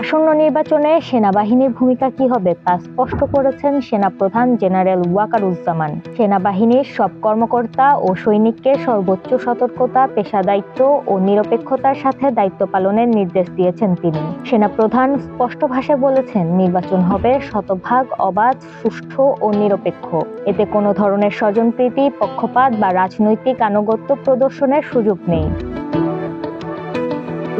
আসন্ন নির্বাচনে সেনাবাহিনীর ভূমিকা কি হবে তা স্পষ্ট করেছেন সেনাপ্রধান জেনারেল ওয়াকারুজ্জামান। সেনাবাহিনীর সব কর্মকর্তা ও সৈনিককে সর্বোচ্চ সতর্কতা, পেশাদায়িত্ব ও নিরপেক্ষতার সাথে দায়িত্ব পালনের নির্দেশ দিয়েছেন তিনি। সেনাপ্রধান স্পষ্ট ভাষায় বলেছেন, নির্বাচন হবে শতভাগ অবাধ, সুষ্ঠু ও নিরপেক্ষ। এতে কোনো ধরনের স্বজনপ্রীতি, পক্ষপাত বা রাজনৈতিক আনুগত্য প্রদর্শনের সুযোগ নেই।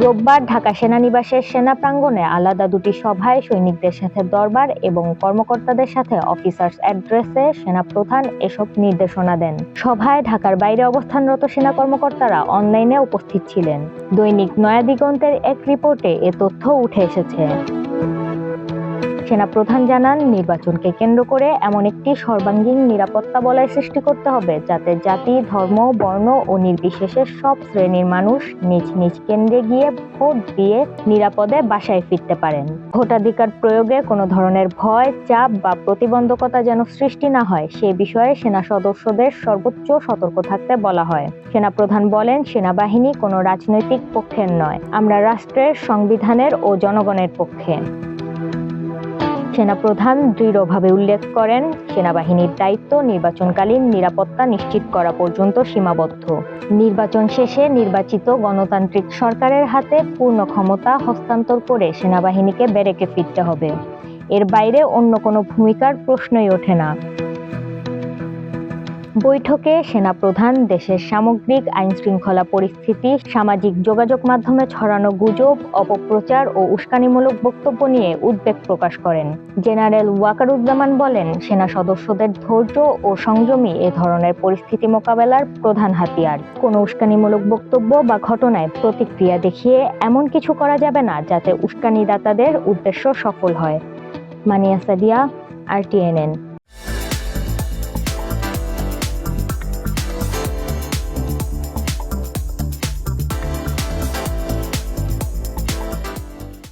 রোববার ঢাকা সেনানিবাসের সেনা প্রাঙ্গণে আলাদা দুটি সভায় সৈনিকদের সাথে দরবার এবং কর্মকর্তাদের সাথে অফিসার্স অ্যাড্রেসে সেনা প্রধান এসব নির্দেশনা দেন। সভায় ঢাকার বাইরে অবস্থানরত সেনা কর্মকর্তারা অনলাইনে উপস্থিত ছিলেন। দৈনিক নয়াদিগন্তের এক রিপোর্টে এ তথ্য উঠে এসেছে। সেনাপ্রধান জানান, নির্বাচনকে কেন্দ্র করে এমন একটি সর্বাঙ্গীন নিরাপত্তা বলয় সৃষ্টি করতে হবে যাতে জাতি, ধর্ম, বর্ণ ও নির্বিশেষে সব শ্রেণির মানুষ নিজ নিজ কেন্দ্রে গিয়ে ভোট দিয়ে নিরাপদে বাসায় ফিরতে পারেন। ভোটাধিকার প্রয়োগে কোনো ধরনের ভয়, চাপ বা প্রতিবন্ধকতা যেন সৃষ্টি না হয়, সে বিষয়ে সেনা সদস্যদের সর্বোচ্চ সতর্ক থাকতে বলা হয়। সেনাপ্রধান বলেন, সেনাবাহিনী কোনো রাজনৈতিক পক্ষের নয়, আমরা রাষ্ট্রের, সংবিধানের ও জনগণের পক্ষে। সেনাপ্রধান দৃঢ়ভাবে উল্লেখ করেন, সেনাবাহিনীর দায়িত্ব নির্বাচনকালীন নিরাপত্তা নিশ্চিত করা পর্যন্ত সীমাবদ্ধ। নির্বাচন শেষে নির্বাচিত গণতান্ত্রিক সরকারের হাতে পূর্ণ ক্ষমতা হস্তান্তর করে সেনাবাহিনীকে বেরেকে ফিরতে হবে। এর বাইরে অন্য কোনো ভূমিকার প্রশ্নই ওঠে না। বৈঠকে সেনাপ্রধান, দেশের সামগ্রিক আইন শৃঙ্খলা পরিস্থিতি, সামাজিক যোগাযোগ মাধ্যমে ছড়ানো গুজব, অপপ্রচার ও উস্কানিমূলক বক্তব্য নিয়ে উদ্বেগ প্রকাশ করেন। জেনারেল ওয়াকারুজ্জামান বলেন, সেনা সদস্যদের ধৈর্য ও সংযমী এ ধরনের পরিস্থিতি মোকাবেলার প্রধান হাতিয়ার। কোনো উস্কানিমূলক বক্তব্য বা ঘটনায় প্রতিক্রিয়া দেখিয়ে এমন কিছু করা যাবে না যাতে উস্কানিদাতাদের উদ্দেশ্য সফল হয়। মানিয়া সাদিয়া, আর টিএনএন